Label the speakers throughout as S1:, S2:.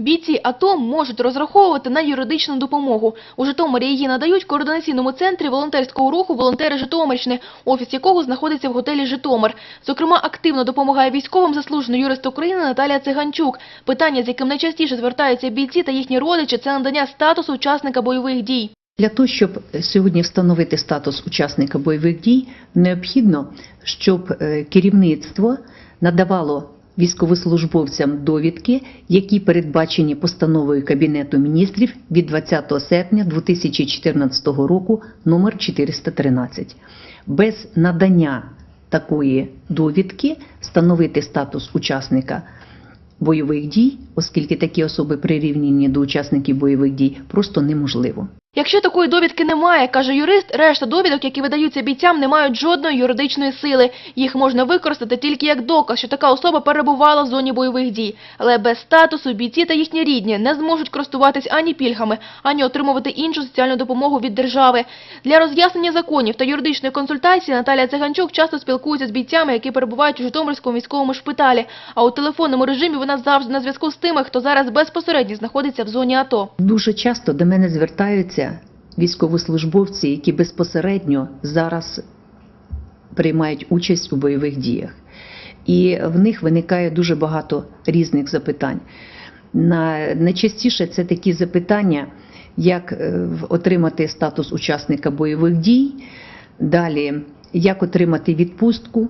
S1: Бійці АТО можуть розраховувати на юридичну допомогу. У Житомирі її надають в координаційному центрі волонтерського руху «Волонтери Житомирщини», офіс якого знаходиться в готелі «Житомир». Зокрема, активно допомагає військовим заслужений юрист України Наталія Циганчук. Питання, з яким найчастіше звертаються бійці та їхні родичі, це надання статусу учасника бойових дій.
S2: Для того, щоб сьогодні встановити статус учасника бойових дій, необхідно, щоб е, керівництво надавало військовослужбовцям довідки, які передбачені постановою Кабінету міністрів від 20 серпня 2014 року номер 413. Без надання такої довідки встановити статус учасника бойових дій, оскільки такі особи прирівняні до учасників бойових дій, просто неможливо.
S1: Якщо такої довідки немає, каже юрист, решта довідок, які видаються бійцям, не мають жодної юридичної сили. Їх можна використати тільки як доказ, що така особа перебувала в зоні бойових дій. Але без статусу бійці та їхні рідні не зможуть користуватись ані пільгами, ані отримувати іншу соціальну допомогу від держави. Для роз'яснення законів та юридичної консультації Наталія Циганчук часто спілкується з бійцями, які перебувають у Житомирському військовому шпиталі. А у телефонному режимі вона завжди на зв'язку з тими, хто зараз безпосередньо знаходиться в зоні АТО.
S2: Дуже часто до мене звертаються військовослужбовці, які безпосередньо зараз приймають участь у бойових діях. І в них виникає дуже багато різних запитань. На, найчастіше це такі запитання, як е, отримати статус учасника бойових дій, далі як отримати відпустку,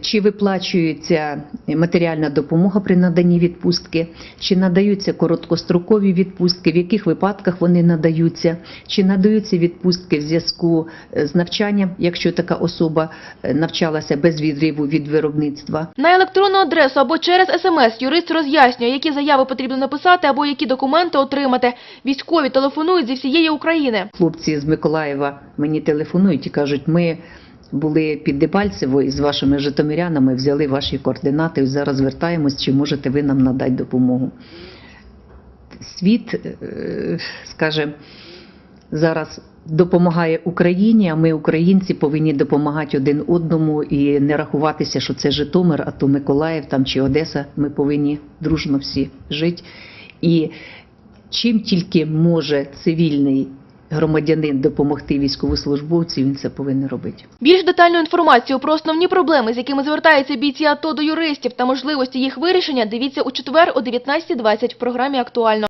S2: чи виплачується матеріальна допомога при наданні відпустки, чи надаються короткострокові відпустки, в яких випадках вони надаються, чи надаються відпустки в зв'язку е, з навчанням, якщо така особа е, навчалася без відриву від виробництва.
S1: На електронну адресу або через СМС юрист роз'яснює, які заяви потрібно написати або які документи отримати. Військові телефонують зі всієї України.
S2: Хлопці з Миколаєва мені телефонують і кажуть, ми були під Дебальцево і з вашими житомирянами взяли ваші координати. Зараз звертаємось, чи можете ви нам надати допомогу. Світ, е, скаже, зараз допомагає Україні, а ми, українці, повинні допомагати один одному і не рахуватися, що це Житомир, а то Миколаїв там чи Одеса. Ми повинні дружно всі жити. І чим тільки може цивільний громадянин допомогти військовослужбовцю, він це повинен робити.
S1: Більш детальну інформацію про основні проблеми, з якими звертаються бійці АТО до юристів та можливості їх вирішення, дивіться у четвер о 19.20 в програмі «Актуально».